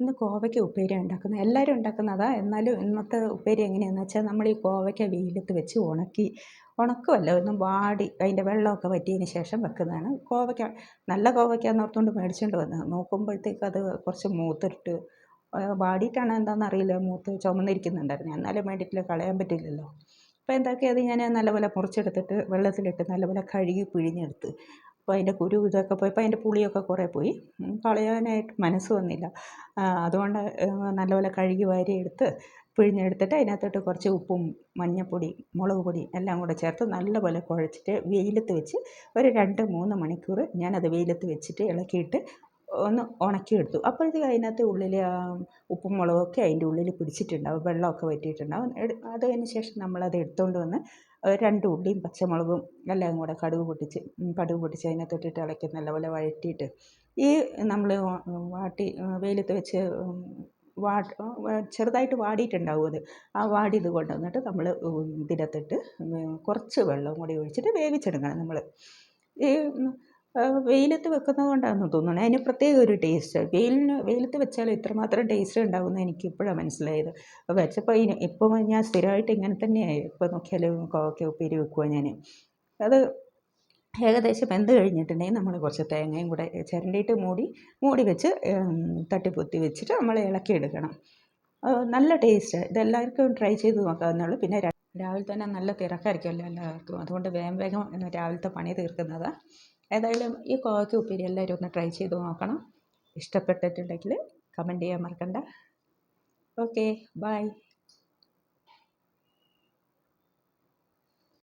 ഇന്ന് കോവയ്ക്ക ഉപ്പേരി ഉണ്ടാക്കുന്നത് എല്ലാവരും ഉണ്ടാക്കുന്നതാണ് എന്നാലും ഇന്നത്തെ ഉപ്പേരി എങ്ങനെയാണെന്ന് വെച്ചാൽ നമ്മൾ ഈ കോവയ്ക്ക വെയിലത്ത് വെച്ച് ഉണക്കി ഉണക്കുമല്ല ഒന്ന് വാടി അതിന്റെ വെള്ളമൊക്കെ വറ്റിയതിന് ശേഷം വെക്കുന്നതാണ്. കോവയ്ക്ക നല്ല കോവയ്ക്ക എന്ന് ഓർത്തുകൊണ്ട് മേടിച്ചുകൊണ്ട് വന്നത്. നോക്കുമ്പോഴത്തേക്ക് അത് കുറച്ച് മൂത്തിട്ട് വാടിയിട്ടാണ് എന്താണെന്ന് അറിയില്ല. മൂത്ത് ചുമന്നിരിക്കുന്നുണ്ടായിരുന്നു. എന്നാലും വേണ്ടിയിട്ടില്ല കളയാൻ പറ്റില്ലല്ലോ. അപ്പോൾ എന്താക്കി അത് ഞാൻ നല്ലപോലെ മുറിച്ചെടുത്തിട്ട് വെള്ളത്തിലിട്ട് നല്ലപോലെ കഴുകി പിഴിഞ്ഞെടുത്ത് അപ്പോൾ അതിന്റെ കുരു ഇതൊക്കെ പോയപ്പോൾ അതിന്റെ പുളിയൊക്കെ കുറേ പോയി. കളയാനായിട്ട് മനസ്സ് വന്നില്ല. അതുകൊണ്ട് നല്ലപോലെ കഴുകി വാരിയെടുത്ത് പിഴിഞ്ഞെടുത്തിട്ട് അതിനകത്തോട്ട് കുറച്ച് ഉപ്പും മഞ്ഞൾപ്പൊടി മുളക് പൊടി എല്ലാം കൂടെ ചേർത്ത് നല്ലപോലെ കുഴച്ചിട്ട് വെയിലത്ത് വെച്ച് ഒരു രണ്ട് മൂന്ന് മണിക്കൂർ ഞാനത് വെയിലത്ത് വെച്ചിട്ട് ഇളക്കിയിട്ട് ഒന്ന് ഉണക്കിയെടുത്തു അപ്പോഴത്തേക്ക് അതിനകത്ത് ഉള്ളിൽ ഉപ്പും മുളകൊക്കെ അതിന്റെ ഉള്ളിൽ പിടിച്ചിട്ടുണ്ടാവും. വെള്ളമൊക്കെ വറ്റിയിട്ടുണ്ടാവും. അതിന് ശേഷം നമ്മളത് എടുത്തുകൊണ്ട് വന്ന് രണ്ട് ഉള്ളിയും പച്ചമുളകും എല്ലാം കൂടെ കടുക് പൊട്ടിച്ച് കടുക് പൊട്ടിച്ച് അതിനകത്തൊട്ടിട്ട് ഇളക്കി നല്ലപോലെ വഴറ്റിയിട്ട് ഈ നമ്മൾ വാട്ടി വെയിലത്ത് വെച്ച് വാ ചെറുതായിട്ട് വാടിയിട്ടുണ്ടാവും അത്. ആ വാടിയത് കൊണ്ടുവന്നിട്ട് നമ്മൾ ഇതിനകത്തിട്ട് കുറച്ച് വെള്ളം കൂടി ഒഴിച്ചിട്ട് വേവിച്ചെടുക്കണം നമ്മൾ ഈ വെയിലത്ത് വെക്കുന്നത് കൊണ്ടാണെന്ന് തോന്നുന്നത് അതിന് പ്രത്യേക ഒരു ടേസ്റ്റ് വെയിലിന് വെയിലത്ത് വെച്ചാൽ ഇത്രമാത്രം ടേസ്റ്റ് ഉണ്ടാകുമെന്ന് എനിക്ക് ഇപ്പോഴാണ് മനസ്സിലായത്. വെച്ചപ്പോൾ ഇനി ഇപ്പോൾ ഞാൻ സ്ഥിരമായിട്ട് ഇങ്ങനെ തന്നെയായി ഇപ്പോൾ നോക്കിയാലും കോവയ്ക്ക ഉപ്പേരി വെക്കുക ഞാൻ അത് ഏകദേശം വെന്ത് കഴിഞ്ഞിട്ടുണ്ടെങ്കിൽ നമ്മൾ കുറച്ച് തേങ്ങയും കൂടെ ചിരണ്ടിയിട്ട് മൂടി മൂടി വെച്ച് തട്ടിപ്പൊത്തി വെച്ചിട്ട് നമ്മൾ ഇളക്കിയെടുക്കണം നല്ല ടേസ്റ്റ് ഇതെല്ലാവർക്കും ട്രൈ ചെയ്ത് നോക്കാവുന്നുള്ളൂ പിന്നെ രാവിലെ തന്നെ നല്ല തിരക്കായിരിക്കുമല്ലോ എല്ലാവർക്കും. അതുകൊണ്ട് വേഗം വേഗം രാവിലത്തെ പണി തീർക്കുന്നതാണ് ഏതായാലും ഈ കോവയ്ക്ക ഉപ്പേരി എല്ലാവരും ഒന്ന് ട്രൈ ചെയ്ത് നോക്കണം. ഇഷ്ടപ്പെട്ടിട്ടുണ്ടെങ്കിൽ കമന്റ് ചെയ്യാൻ മറക്കണ്ട. Okay bye